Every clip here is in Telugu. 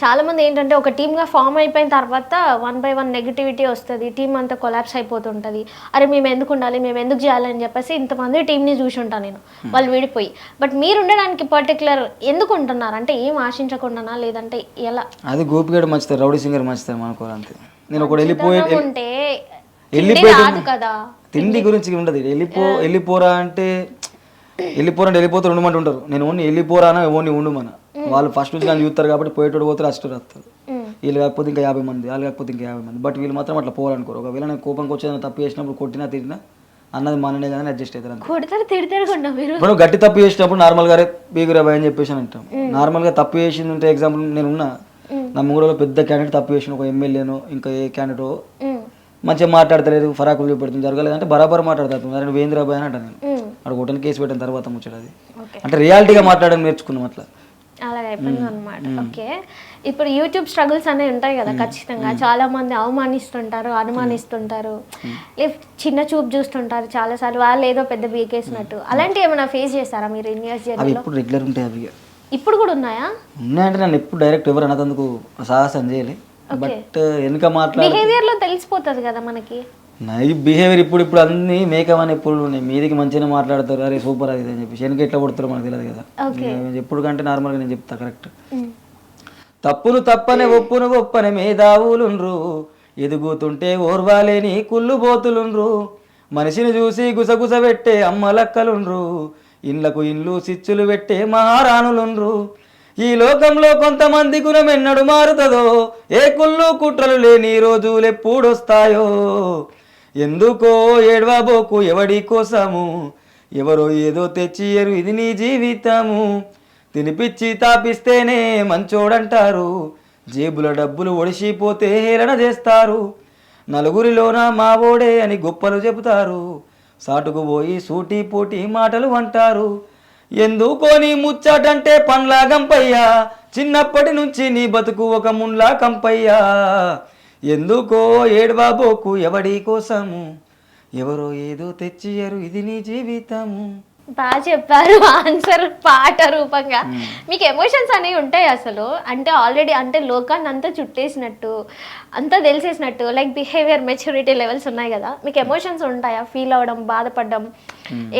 చాలా మంది ఏంటంటే ఒక టీమ్గా ఫామ్ అయిపోయిన తర్వాత వన్ బై వన్ నెగిటివిటీ వస్తుంది టీం అంతా కొలాప్స్ అయిపోతుంటుంది. అరే మేము ఎందుకు ఉండాలి మేము ఎందుకు చేయాలని చెప్పేసి ఇంతమంది టీంని చూసి ఉంటాను నేను. వాళ్ళు విడిపోయి. బట్ మీరు ఉండడానికి పర్టికులర్ ఎందుకు ఉంటున్నారు? అంటే ఏం ఆశించకుండానా? లేదంటే ఎలా? అది గోపిగడ మంచిది రౌడీ సింగర్ మంచిది మనకు అంతే. నేను ఒకటి వెళ్ళిపోయి ఉంటే వెళ్ళిపోయి కదా. తిండి గురించి ఉండదు. వెళ్ళిపో వెళ్ళిపోరా అంటే వెళ్ళిపోరా అంటే వెళ్ళిపోతే ఉండమంటే ఉంటారు నేను ఓన్లీ వెళ్ళిపోరా ఓన్లీ ఉండమన? వాళ్ళు ఫస్ట్ నుంచి నన్ను చూస్తారు కాబట్టి పోయేటోడు పోతారు అಷ್ಟು వస్తారు. వీళ్ళు కాకపోతే ఇంకా యాభై మంది వాళ్ళు కాకపోతే ఇంకా యాభై మంది. బట్ వీళ్ళు మాత్రం అట్లా పోవాలనుకోరు. ఒకవేళ నేను కోపంకి వచ్చేది తప్పు చేసినప్పుడు కొట్టినా తిరిగినా అన్నది మననే కదా అడ్జస్ట్ అవుతారు కొడతారు తిడతారు ఇప్పుడు గట్టి తప్పు చేసినప్పుడు నార్మల్ గారే బీగురా భయ అని చెప్పేసి అని అంటాం. నార్మల్గా తప్పు చేసింది ఉంటే ఎగ్జాంపుల్ నేను ఉన్నా. నా మూడో పెద్ద క్యాండిడేట్ తప్పు చేసిన ఒక ఎమ్మెల్యేనో ఇంకా ఏ క్యాండిడేటో. మంచిగా మాట్లాడతలేదు ఫరాకులు చూపెడుతుంది జరగలేదు అంటే బరాబర్ అరే ఏందిరా భయ అని అంటాను నేను. అక్కడ కొట్టని కేసు పెట్టిన తర్వాత ఓకే. అంటే రియాలిటీగా మాట్లాడడం నేర్చుకున్నాం అట్లా. అలాగే అయిపోయింది అనమాట ఓకే. ఇప్పుడు యూట్యూబ్ స్ట్రగుల్స్ అనేవి ఉంటాయి కదా ఖచ్చితంగా. చాలా మంది అవమానిస్తుంటారు అనుమానిస్తుంటారు. చిన్న చూపు చూస్తుంటారు చాలా సార్లు వాళ్ళు ఏదో పెద్ద బీకేసినట్టు. అలాంటివి ఏమైనా ఫేస్ చేస్తారా మీరు ఇన్ ఇయర్స్ జర్నీలో ఎప్పుడు రెగ్యులర్ ఉంటాయి అవి. ఇప్పుడు కూడా ఉన్నాయా? ఉన్నాయంటే నన్ను ఎప్పుడు డైరెక్ట్ ఎవరు అన్నదందుకు సాహసం చేయలే. బట్ వెనుక మాట్లాడి బిహేవియర్లో తెలిసిపోతుంది కదా మనకి. నా ఈ బిహేవియర్ ఇప్పుడు ఇప్పుడు అన్ని మేకప్ అని ఎప్పుడు ఉన్నాయి. మీదికి మంచిగా మాట్లాడతారు. అరే సూపర్ అది అని చెప్పి వెనక ఎట్లా కొడతారో మనకు తెలియదు కదా. ఎప్పుడు కంటే నార్మల్గా నేను చెప్తా కరెక్ట్ మ్మ్. తప్పును తప్పనే ఒప్పును ఒప్పని మేధావులుండ్రు. ఎదుగుతుంటే ఓర్వాలేని కుళ్ళుబోతులుండ్రు మనిషిని చూసి గుసగుస పెట్టే అమ్మలక్కలుండ్రు ఇండ్లకు ఇండ్లు సిచ్చులు పెట్టే మహారాణులుండ్రు. ఈ లోకంలో కొంతమంది గుణం ఎన్నడు మారుతుందో? ఏ కుళ్ళు కుట్రలు లేని రోజులు ఎప్పుడొస్తాయో? ఎందుకో ఏడవబోకు ఎవడి కోసము? ఎవరో ఏదో తెచ్చియరు ఇది నీ జీవితము. తినిపిచ్చి తాపిస్తేనే మంచోడంటారు. జేబుల డబ్బులు ఒడిసిపోతే హేళన చేస్తారు. నలుగురిలోన మావోడే అని గొప్పలు చెబుతారు. సాటుకు పోయి సూటి పోటీ మాటలు అంటారు. ఎందుకోని ముచ్చటంటే పండ్లా గంపయ్యా చిన్నప్పటి నుంచి నీ బతుకు ఒక ముండ్లా కంపయ్యా. ఎందుకో ఏడ్వాబోకు ఎవడి కోసము? ఎవరో ఏదో తెచ్చియరు ఇది నీ జీవితము. బాగా చెప్పారు ఆన్సర్ పాట రూపంగా. మీకు ఎమోషన్స్ అనేవి ఉంటాయి అసలు. అంటే ఆల్రెడీ అంటే లోకాన్ని అంతా చుట్టేసినట్టు అంతా తెలిసేసినట్టు లైక్ బిహేవియర్ మెచ్యూరిటీ లెవెల్స్ ఉన్నాయి కదా. మీకు ఎమోషన్స్ ఉంటాయా? ఫీల్ అవ్వడం బాధపడడం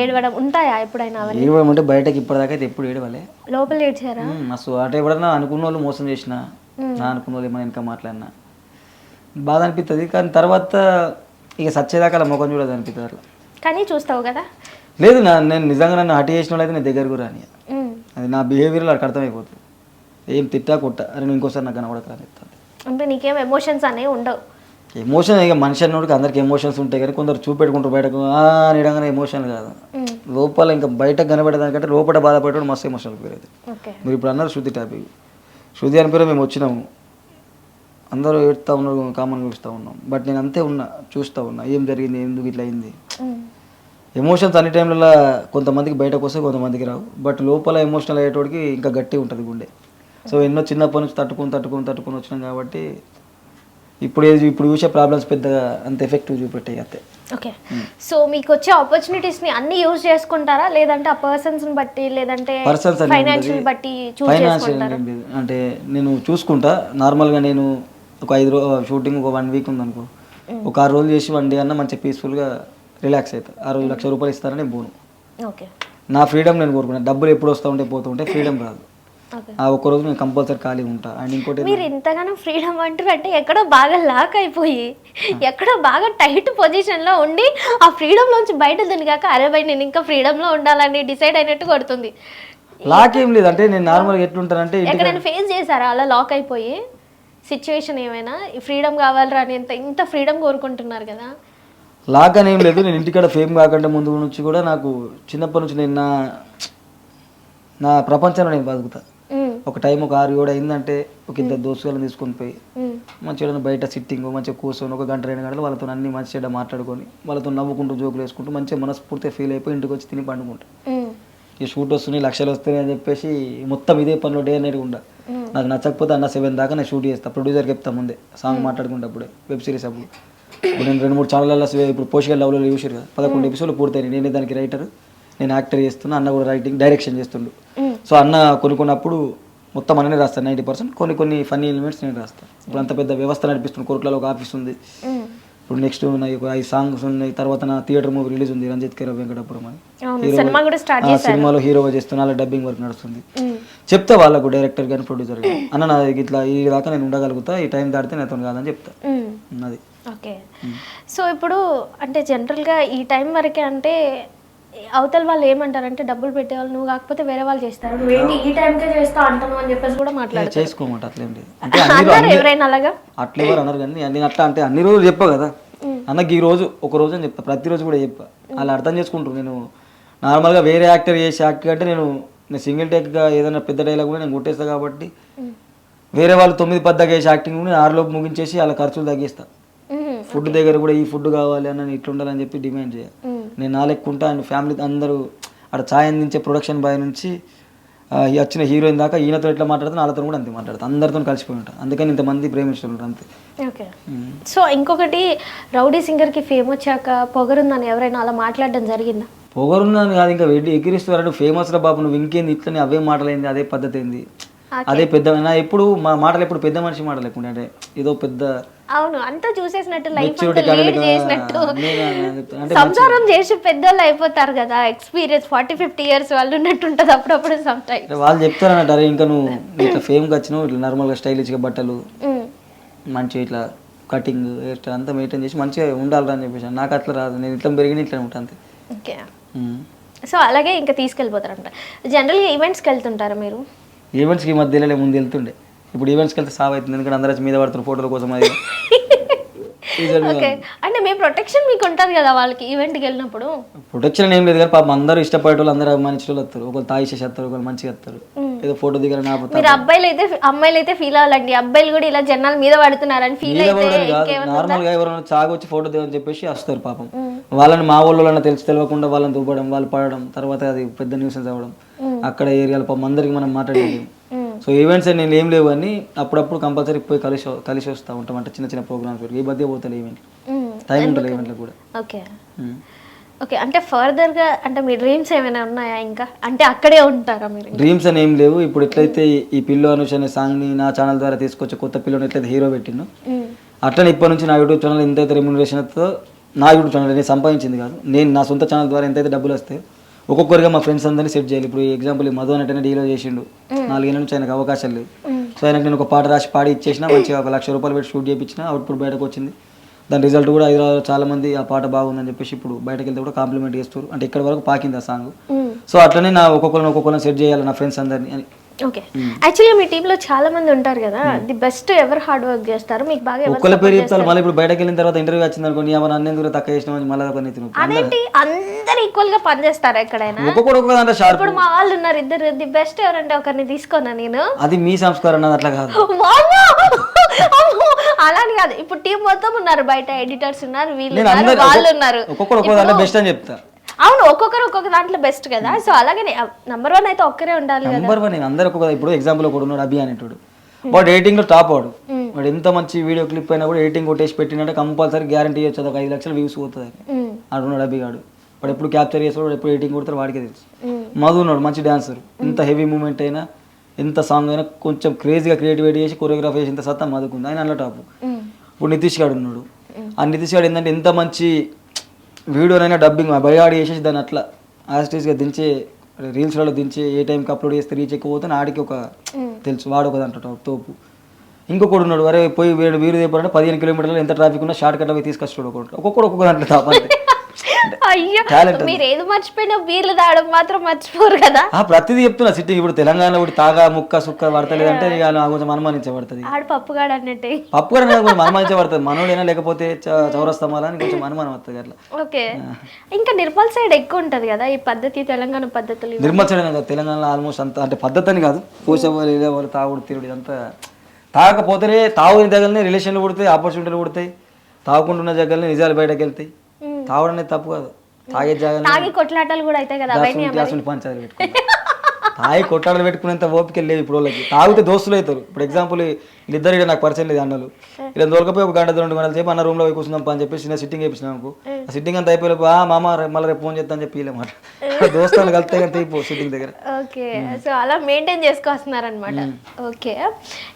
ఏడవడం ఉంటాయా ఎప్పుడైనా ఏడవడం అంటే బయటకి ఇప్పటిదాకా అయితే ఎప్పుడు ఏడవలే. లోపల ఏడ్చారా? మస్తు అంటే ఎవడన్నా అనుకున్న వాళ్ళు మోసం చేసిన నా అనుకున్న వాళ్ళు ఏమైనా ఇంకా మాట్లాడినా బాధ అనిపిస్తుంది కానీ తర్వాత ఇక సచ్చేదాకా ముఖం చూడదు అనిపిస్తుంది అట్లా. కానీ చూస్తావు కదా? లేదు నా నేను నిజంగా నన్ను హటి చేసిన వాళ్ళు అయితే నేను దగ్గరకు రాని. అది నా బిహేవియర్లో అక్కడ అర్థమైపోతుంది. ఏం తిట్టా కొట్ట? అరే నువ్వు ఇంకోసారి నాకు కనబడతా అని చెప్తాను. అంటే నీకేం ఎమోషన్స్ అనేవి ఉండవు. ఎమోషన్ ఇక మనిషి అన్నోడికి అందరికి ఎమోషన్స్ ఉంటాయి కానీ కొందరు చూపెట్టుకుంటారు బయటకు. నిడంగానే ఎమోషన్ కాదు. లోపల ఇంకా బయటకు కనబడేదానికంటే లోపల బాధపడేవాడు మస్తు ఎమోషనల్ పేరు అయితే ఓకే. మీరు ఇప్పుడు అన్నారు శృతి టాపిక్. శృతి అని పేరు మేము వచ్చినాము. అందరూ ఏడుస్తూ ఉన్నారు కామన్ చూస్తూ ఉన్నాం. బట్ నేను అంతే ఉన్నా చూస్తూ ఉన్నా ఏం జరిగింది ఎందుకు ఇట్లా అయింది. ఎమోషన్స్ అన్ని టైంలలో కొంతమందికి బయటకు వస్తే కొంతమందికి రావు. బట్ లోపల ఎమోషనల్ అయ్యేటోడికి ఇంకా గట్టి ఉంటుంది గుండె. సో ఎన్నో చిన్నప్పటి నుంచి తట్టుకొని తట్టుకొని తట్టుకొని వచ్చినాం కాబట్టి ఇప్పుడు ఏది- ఇప్పుడు చూసే ప్రాబ్లమ్స్ పెద్దగా అంత ఎఫెక్టివ్ చూపెట్టాయి అంతే. ఓకే. సో మీకు వచ్చే ఆపర్చునిటీస్ని అన్ని యూజ్ చేసుకుంటారా? లేదంటే ఆ పర్సన్స్ని బట్టి లేదంటే ఫైనాన్షియల్ బట్టి చూస్ ఫైనాన్షియల్ అంటే నేను చూసుకుంటా. నార్మల్గా నేను ఒక ఐదు రోజు షూటింగ్ ఒక వన్ వీక్ ఉందనుకో. ఒక ఆరు రోజులు చేసి వన్ డే అన్న మంచిగా పీస్ఫుల్గా రిలాక్స్ అవుతా ఆ రోజు లక్ష రూపాయలు ఇస్తారని నేను పోను. ఓకే. నా ఫ్రీడమ్ నేను కోరుకున్నాను డబ్బులు ఎప్పుడు వస్తూ ఉంటే పోతూ ఉంటే ఫ్రీడమ్ రాదు. ఆ ఒక్క రోజు నేను కంపల్సరీ ఖాళీ ఉంటా. అండ్ ఇంకోటి మీరు ఇంతగానో ఫ్రీడమ్ అంటారు అంటే ఎక్కడో బాగా లాక్ అయిపోయి ఎక్కడో బాగా టైట్ పొజిషన్లో ఉండి ఆ ఫ్రీడమ్ లోంచి బయట దినగాక అరే బై నేను ఇంకా ఫ్రీడమ్లో ఉండాలని డిసైడ్ అయినట్టు కొడుతుంది. లాకేం లేదు. అంటే నేను నార్మల్గా ఎట్లుంటానంటే ఎక్కడైనా ఫేస్ చేశారా? అలా లాక్ అయిపోయి? సిచ్యువేషన్ ఏమైనా? ఫ్రీడమ్ కావాలరా అని ఇంత ఇంత ఫ్రీడమ్ కోరుకుంటున్నారు కదా. లాక్ అని ఏం లేదు నేను ఇంటికాడ ఫేమ్ కాకుండా ముందు నుంచి కూడా నాకు చిన్నప్పటి నుంచి నేను నా నా ప్రపంచంలో నేను బతుకుతా. ఒక టైం ఒక ఆరు ఏడు అయిందంటే ఒక ఇద్దరు దోస్తులను తీసుకొని పోయి మంచిగా బయట సిట్టింగ్ మంచిగా కూర్చొని ఒక గంట రెండు గంటలు వాళ్ళతో అన్ని మంచిగా మాట్లాడుకొని వాళ్ళతో నవ్వుకుంటూ జోకులు వేసుకుంటూ మంచిగా మనస్ఫూర్తిగా ఫీల్ అయిపోయి ఇంటికి వచ్చి తిని పండుకుంటా. ఈ షూట్ వస్తున్నాయి లక్షలు వస్తున్నాయి అని చెప్పేసి మొత్తం ఇదే పనిలో డే అనేది ఉండ. ఉమ్. నాకు నచ్చకపోతే అన్న సెవెన్ దాకా నేను షూట్ చేస్తాను ప్రొడ్యూసర్కి చెప్తా ముందే సాంగ్ మాట్లాడుకుంటప్పుడు వెబ్ సిరీస్ అప్పుడు. ఇప్పుడు నేను రెండు మూడు ఛానళ్ళలో ఇప్పుడు పోషకాల లెవెల్లో చూసారు కదా పదకొండు ఎపిసోడ్లు పూర్తయినాయి. నేనే దానికి రైటర్ నేను యాక్టర్ చేస్తున్నా అన్న కూడా రైటింగ్ డైరెక్షన్ చేస్తుండు. సో అన్న కొన్ని కొన్నప్పుడు మొత్తం అన్నీ రాస్తాను నైంటీ పర్సెంట్ కొన్ని కొన్ని ఫన్నీ ఎలిమెంట్స్ నేను రాస్తాను ఇప్పుడు అంత పెద్ద వ్యవస్థ నడిపిస్తుంది కోర్టులలో ఒక ఆఫీస్ ఉంది. ఇప్పుడు నెక్స్ట్ ఒక ఐదు సాంగ్స్ ఉన్నాయి తర్వాత నా థియేటర్ మూవీ రిలీజ్ ఉంది రంజిత్ కేర వెంకటపురం అని. సినిమాలో హీరోగా చేస్తున్నా అలా డబ్బింగ్ వర్క్ నడుస్తుంది. చెప్తా వాళ్ళకు డైరెక్టర్ కానీ ప్రొడ్యూసర్ కానీ అన్న నా ఇట్లా ఈ దాకా నేను ఉండగలుగుతా ఈ టైం దాటితే నాతో కాదని చెప్తా. అది. ఓకే. సో ఇప్పుడు అంటే జనరల్గా ఈ టైం వరకే అంటే అవతల వాళ్ళు ఏమంటారంటే డబ్బులు పెట్టేవాళ్ళు నువ్వు కాకపోతే వేరే వాళ్ళు చేస్తారు. నువ్వేంటి ఈ టైంకే చేస్తా అంటాను అని చెప్పేసి కూడా మాట్లాడతారు. చేసుకోమంట అట్లేం లేదు. అంటే ఎవరైనా అలాగా? అట్లా ఎవరు అన్నారు కానీ నేను అట్లా అంటే అన్ని రోజులు చెప్పా కదా. అన్నకి ఈ రోజు ఒక రోజు అని చెప్తా. ప్రతిరోజు కూడా చెప్పా. వాళ్ళు అర్థం చేసుకుంటారు. నేను నార్మల్గా వేరే యాక్టర్ చేసే యాక్టర్ కంటే నేను నేను సింగిల్ టేక్గా ఏదైనా పెద్ద డైలాగ్ కూడా నేను కొట్టేస్తా కాబట్టి వేరే వాళ్ళు తొమ్మిది పద్దగా చేసే యాక్టింగ్ కూడా ఆరులోపు ముగించేసి వాళ్ళ ఖర్చులు తగ్గిస్తా. ఫుడ్ దగ్గర కూడా ఈ ఫుడ్ కావాలి అన్న ఇట్లా ఉండాలని చెప్పి డిమాండ్ చేయాలి. నేను నా లెక్కుంటా అండ్ ఫ్యామిలీ అందరూ అక్కడ ఛాయ్ అందించే ప్రొడక్షన్ బాయ్ నుంచి వచ్చిన హీరోయిన్ దాకా ఈయనతో ఎట్లా మాట్లాడుతాను వాళ్ళతో కూడా అంతే మాట్లాడతాను అందరితో కలిసిపోయి ఉంటాను అందుకని ఇంతమంది ప్రేమిస్తున్నారు అంతే. ఓకే. సో ఇంకొకటి రౌడీ సింగర్కి ఫేమ్ వచ్చాక పొగరుందని ఎవరైనా అలా మాట్లాడడం జరిగిందా? పొగరున్నాను కాదు ఇంకా వెళ్ళి ఎగిరిస్తారు ఫేమస్ రా బాబు నువ్వు ఇంకేంది? ఇట్లనే అవే మాటలైంది అదే పద్ధతి ఏంది అదే పెద్ద నా ఎప్పుడు మా మాటలు ఎప్పుడు పెద్ద మనిషి మాటలు లేకుండా అంటే ఏదో పెద్ద అవును అంతా చూసేసినట్టు లైఫ్ చేసినట్టు. అంటే సంసారం చేసి పెద్దోళ్ళు అయిపోతారు కదా ఎక్స్పీరియన్స్ ఫార్టీ ఫిఫ్టీ ఇయర్స్ వాళ్ళు ఉన్నట్టు ఉంటుంది అప్పుడప్పుడు అంటే వాళ్ళు చెప్తారన్నట్టు అరే ఇంకా నువ్వు ఇట్లా ఫేమ్కి వచ్చినావు ఇట్లా నార్మల్గా స్టైలిష్గా బట్టలు మంచిగా ఇట్లా కటింగ్ హెయిర్ స్టైల్ అంతా మెయింటైన్ చేసి మంచిగా ఉండాలిరా అని చెప్పేసి నాకు అట్లా రాదు. నేను ఇట్లా పెరిగిన ఇట్లా ఉంటాను అంతే. ఓకే. సో అలాగే ఇంకా తీసుకెళ్ళిపోతారంట. జనరల్గా ఈవెంట్స్కి వెళ్తుంటారా మీరు? ఈవెంట్స్కి ఈ మధ్య వెళ్ళలే ముందు వెళ్తుండే. ఇప్పుడు ఈవెంట్స్కి వెళ్తే సావ్ అవుతుంది ఎందుకంటే అందరూ మీద పడుతున్నారు ఫోటోల కోసం అది. ఓకే. అంటే మీ ప్రొటెక్షన్ మీకు ఉంటుంది కదా వాళ్ళకి ఈవెంట్కి వెళ్ళినప్పుడు? ప్రొటెక్షన్ ఏం లేదు కానీ పాపం అందరూ ఇష్టపడే వాళ్ళు అందరూ అభిమానించే వాళ్ళు వస్తారు. ఒకరు తాయి చేసి వస్తారు ఒకరు మంచిగా వస్తారు. ఏదో ఫోటో దిగాలని ఆపుతారు మీరు అబ్బాయిలు అయితే అమ్మాయిలు అయితే ఫీల్ అవ్వాలండి. అబ్బాయిలు కూడా ఇలా జనాల మీద పడుతున్నారని ఫీల్ అయితే కాదు. నార్మల్గా ఎవరైనా చాగు వచ్చి ఫోటో దిగని చెప్పేసి వస్తారు పాపం. వాళ్ళని మా వాళ్ళు తెలిసి తెలియకుండా వాళ్ళని దుబ్బడం వాళ్ళు పడడం తర్వాత అది పెద్ద న్యూసెన్స్ అవ్వడం. అక్కడ ఏరియాలో పాపం అందరికి మనం మాట్లాడేది. సో ఈవెంట్స్ నేను ఏం లేవు అని అప్పుడప్పుడు కంపల్సరీ పోయి కలిసి కలిసి వస్తూ ఉంటాం అంటే చిన్న చిన్న ప్రోగ్రామ్స్ ఈ మధ్య పోతాయి ఈవెంట్ టైం ఉంటుంది ఈవెంట్లకు కూడా. ఓకే. ఓకే అంటే ఫర్దర్గా అంటే మీ డ్రీమ్స్ ఏమైనా ఉన్నాయా ఇంకా? అంటే అక్కడే ఉంటారా మీరు డ్రీమ్స్ అని ఏం లేవు. ఇప్పుడు ఎట్లయితే ఈ- పిల్లో అనుష్ అనే సాంగ్ని నా ఛానల్ ద్వారా తీసుకొచ్చి కొత్త పిల్లని ఎట్లయితే హీరో పెట్టిండు. అట్లనే ఇప్పటి నుంచి నా యూట్యూబ్ ఛానల్ ఎంతైతే రెమ్యునరేషన్తో నా యూట్యూబ్ ఛానల్ నేను సంపాదించింది కాదు. నేను నా సొంత ఛానల్ ద్వారా ఎంతైతే డబ్బులు వస్తాయి ఒక్కొక్కరిగా మా ఫ్రెండ్స్ అందరినీ సెట్ చేయాలి. ఇప్పుడు ఎగ్జాంపుల్ ఈ మధు అనేటనే డీలో చేసిండు. నాలుగేళ్ళ నుంచి ఆయనకు అవకాశం లేదు సో ఆయనకు నేను ఒక పాట రాసి పాడి ఇచ్చేసిన మంచిగా ఒక లక్ష రూపాయలు పెట్టి షూట్ చేయించిన అవుట్పుట్ బయటకు వచ్చింది. దాని రిజల్ట్ కూడా హైదరాబాద్ చాలా మంది ఆ పాట బాగుందని చెప్పేసి ఇప్పుడు బయటకు వెళ్తే కూడా కాంప్లిమెంట్ చేస్తారు. అంటే ఇక్కడ వరకు పాకింది ఆ సాంగ్. సో అట్లనే నా ఒక్కొక్కరిని ఒక్కొక్కరిని సెట్ చేయాలి నా ఫ్రెండ్స్ అందరినీ అని. ఓకే. యాక్చువల్గా మీ టీంలో చాలా మంది ఉంటారు కదా. ది బెస్ట్ ఎవరు హార్డ్ వర్క్ చేస్తారు? మీకు బాగా ఒక్కళ్ళ పేరు చెప్తారు. మళ్ళీ ఇప్పుడు బయటకు వెళ్ళిన తర్వాత ఇంటర్వ్యూ వచ్చింది అనుకోండి ఏమైనా అన్నేందుకు తక్కువ చేసినామని మళ్ళీ పని తిను. అదేంటి? అందరు ఈక్వల్గా పనిచేస్తారు ఎక్కడైనా? ఒక్కొక్కడు ఒక్కొక్క దాంట్లో షార్ప్ ఇప్పుడు మా వాళ్ళు ఉన్నారు ఇద్దరు. ది బెస్ట్ ఎవరంటే ఒకరిని తీసుకున్నా నేను? అది మీ సంస్కారం అన్నది అట్లా కాదు! అలాని కాదు. ఇప్పుడు టీం మొత్తం ఉన్నారు. బయట ఎడిటర్స్ ఉన్నారు వీళ్ళు ఉన్నారు వాళ్ళు ఉన్నారు. ఒక్కొక్కడు ఒక్కొక్క దాంట్లో బెస్ట్ అని చెప్తా. అవును ఒక్కొక్కరు ఒక్కొక్క దాంట్లో బెస్ట్ కదా. సో అలాగే నంబర్ వన్ అయితే ఒక్కరే ఉండాలి నెంబర్ వన్ నేను అందరు ఒక్కొక్క ఇప్పుడు ఎగ్జాంపుల్ ఒకడు ఉన్నాడు అభి అనేటోడు. వాడు ఎడిటింగ్లో టాప్ వాడు. వాడు ఎంత మంచి వీడియో క్లిప్ అయినా కూడా ఎడిటింగ్ కొట్టేసి పెట్టినట్టే కంపల్సరీ గ్యారంటీ ఇవ్వచ్చు. ఒక ఐదు లక్షలు వ్యూస్ పోతుంది అని ఉన్నాడు అభి గాడు. వాడు ఎప్పుడు క్యాప్చర్ చేస్తాడు వాడు ఎప్పుడు ఎడిటింగ్ కొడతాడు వాడికే తెలుసు. మధు ఉన్నాడు మంచి డాన్సర్ ఎంత హెవీ మూమెంట్ అయినా ఎంత సాంగ్ అయినా కొంచెం క్రేజీగా క్రియేటివిటీ చేసి కొరియోగ్రాఫ్ చేసి ఇంత సత్తా మధుకుంది. ఆయన అల్ల టాప్ ఇప్పుడు నితీష్ గాడు ఉన్నాడు. ఆ నితీష్ గాడు ఏంటంటే ఎంత మంచి వీడియోనైనా డబ్బింగ్ బయగాడి చేసేసి దాన్ని అట్లా యాస్టీస్గా దించే రీల్స్లలో దించి ఏ టైంకి అప్లోడ్ చేస్తే రీచ్ ఎక్కువ పోతే ఆడికి ఒక తెలుసు వాడు ఒక దాంట్లో తోపు. ఇంకొకడు ఉన్నాడు అరే పోయి వీడు వీరు దేపాలంటే పదిహేను కిలోమీటర్లు ఎంత ట్రాఫిక్ ఉన్నా షార్ట్ కట్ అవి తీసుకొచ్చాడు ఒకటి ఒక్కొక్కడు ఒక్కొక్క దాంట్లో అంతే అయ్యో. మీరు ఏది మర్చిపోయినా బీర్లు తాగడం మాత్రం మర్చిపోరు కదా. ఆ ప్రతిదీ చెప్తున్నా సిట్టింగ్ ఇప్పుడు తెలంగాణలో ఒకటి తాగా ముక్క సుక్క పడతలేదంటే ఇక అలా కొంచెం అనుమానించబడుతుంది. ఆడు పప్పుగాడు అన్నట్టే. పప్పు కూడా నాకు కొంచెం అనుమానించబడుతుంది. మనోడైనా లేకపోతే చౌరస్తమాలా అని కొంచెం అనుమానం వస్తుంది అట్లా. ఓకే. ఇంకా నిర్మల్ సైడ్ ఎక్కువ ఉంటది కదా ఈ పద్ధతి తెలంగాణ పద్ధతులు. నిర్మల్ సైడ్ కాదు తెలంగాణలో ఆల్మోస్ట్ అంత అంటే పద్ధతి అని కాదు. పూసేవాళ్ళు ఇదేవాళ్ళు తాగుడు తిరుడు ఇదంతా తాగకపోతే తాగుని దగ్గరనే రిలేషన్లు పుడతాయి ఆపర్చునిటీలు పుడతాయి. తాగకుండా ఉన్న దగ్గరనే నిజాలు బయటకు వెళ్తాయి తాగడం అనేది తప్పు కాదు. తాగే జాగాలో తాగి కొట్లాటలు కూడా అవుతాయి కదా అవన్నీ గ్లాసులు పంచాలి పెట్టుకుంటా హాయి కొట్టాడలు పెట్టుకునేంత ఓపిక లేవు ఇప్పుడు వాళ్ళకి. తాగితే దోస్తులు అవుతారు. ఇప్పుడు ఎగ్జాంపుల్ వీళ్ళిద్దరు ఇక్కడ నాకు పరిచయం లేదు అన్నలు. ఇలా దొరకపోయి ఒక గంట రెండు గంటల సేపు అన్న రూమ్లో పోయి కూర్చుందాం అని చెప్పి చిన్న సిట్టింగ్ వేపించినాం అనుకో ఆ. సిట్టింగ్ అంతా అయిపోయి ఆ మామ మళ్ళీ రేపు ఫోన్ చేస్తా అని చెప్పి వీళ్ళమాట దోస్తాను కలిస్తే అయిపో సిట్టింగ్ దగ్గర. ఓకే. సో అలా మెయింటైన్ చేసుకొస్తున్నారు అనమాట ఓకే.